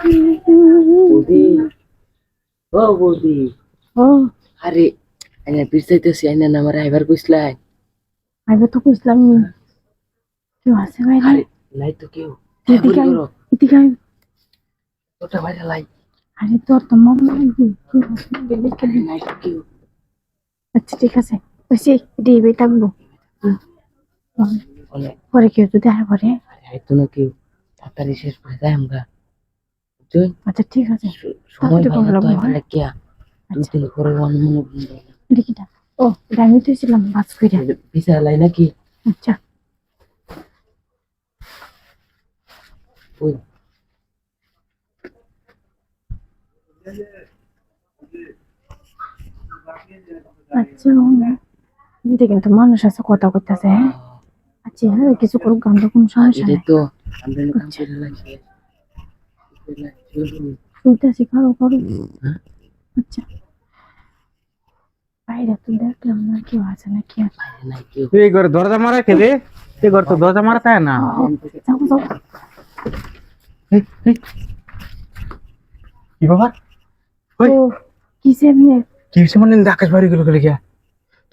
বৌদি। ও বৌদি। আরে আইনা পিছাইতেছি আইনা আমার আইবার কইসলাই। আগে তো বুঝলাম কেউ আছে আরে নাই তো কেউ। এদিকে আয়, ওটা বাইরে লাই। আরে তোর তো মন নাই তো কেউ। আচ্ছা ঠিক আছে। বেশি ডিবে থাকব। পরে কেউ যদি আয় পরে। আরে আইতো না কেউ। তাড়াতাড়ি শেষ করে দেয় আমরা বুঝছেন আচ্ছা ঠিক আছে। সময় তাড়াতাড়ি ভালো তো করলাম, আইবার কিয়া দুই দিন পরে মনে মনে বন্ধ দেখিটা ও আমি তো ছিলাম বাস করে পিছা লাই নাকি? আচ্ছা। ওই। আচ্ছা কিন্তু মানুষ আছে কথা করতেছে হ্যাঁ? আচ্ছা হ্যাঁ কিছু করুক গান তো কোনো সমস্যা নেই। তো আমরা কাম করে লাগছে শুনতেছি করো করো? আচ্ছা। বাইরে তো দেখলাম না কেউ আছে না কি এই ঘরে দরজা মারা খেলে এই ঘর তো দরজা মারা থাকে না। যাও যাও। কি বাবা ওই। ও কিসে কি হয়েছে মানে আকাশ বাড়ি গেল গেলে গিয়া?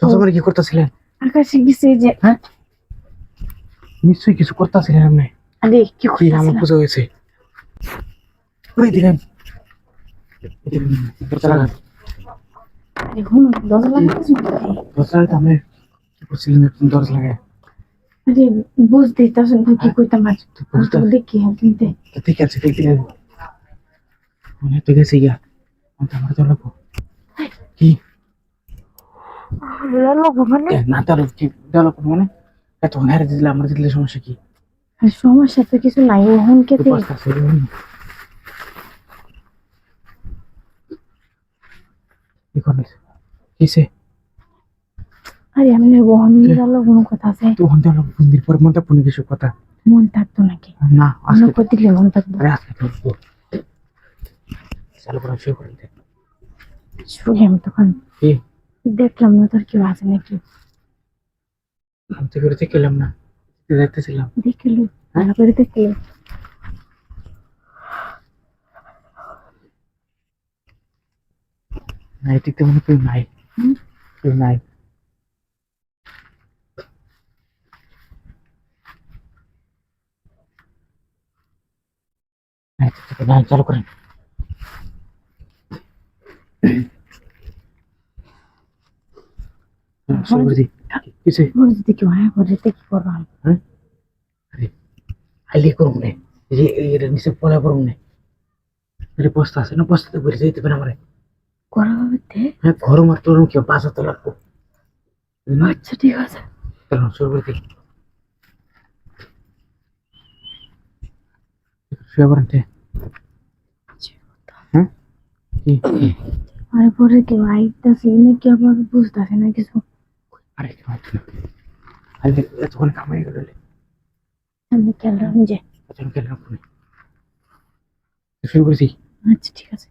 দরজা মারা কি করতেছিলেন আকাশে গেছে যে হ্যাঁ? নিশ্চয়ই কিছু করতেছিলেন আপনি আরে কি কি আমার পুজো হয়েছে? ওই দিলেন। দরজা লাগা আরে হুন দরজা লাগতেছে দরজা লাগাতে কি করছিলেন দরজা লাগায়। আরে বুঝতে তাসন কি কইতাম আজ। তো দেখি হ্যাঁ কিনতে। ঠিক আছে ঠিক আছে। মনে তো গেছে গিয়া। আমি আমার তো লাগবো কি? লোক মানে? না তার কি ডেভেলপ মানে? এত হারে দিলে আমরা দিলে সমস্যা কি? সমস্যা তো কিছু নাই ওহন কে তো করলিস? কিসে? আরে আমি ওহন নিরালো কোনো কথা আছে? থেকে লোক মন্দির পরে মনটা পুনে কিছু কথা। মন থাকতো নাকি? না আজকে করে দিলে মন থাকব। আরে আজকে তো তো। চালু করে শুয়ে করে দে। শুনে আমি তখন কি? দেখলাম না তোর কেউ আছে নাকি? আমি তো করে দেখলাম না। দেখতেছিলাম। দেখল। ভালো করে দেখল। না এদিকে মনে কেউ নাই? কেউ নাই। নাই, চালু করেন। হ্যাঁ, নিচে পলা করুম বস্তা আছে না বস্তাতে ভরে যাইতে পারে আমারে। হবে তে? হ্যাঁ ঘর মার তোর কি বাসা তো লাগবো আচ্ছা ঠিক আছে। চলো শুরু করে। দিই শুয়ে পড়েন হ্যাঁ? আরে পরে কেউ আইতাছে নাকি? আবার বুঝতেছে না কিছু। আরে কি হচ্ছে না আরে এতক্ষণ কামাই গেল খেয়াল রাখুন যে। এতক্ষণ কেন শুরু করেছি। আচ্ছা ঠিক আছে।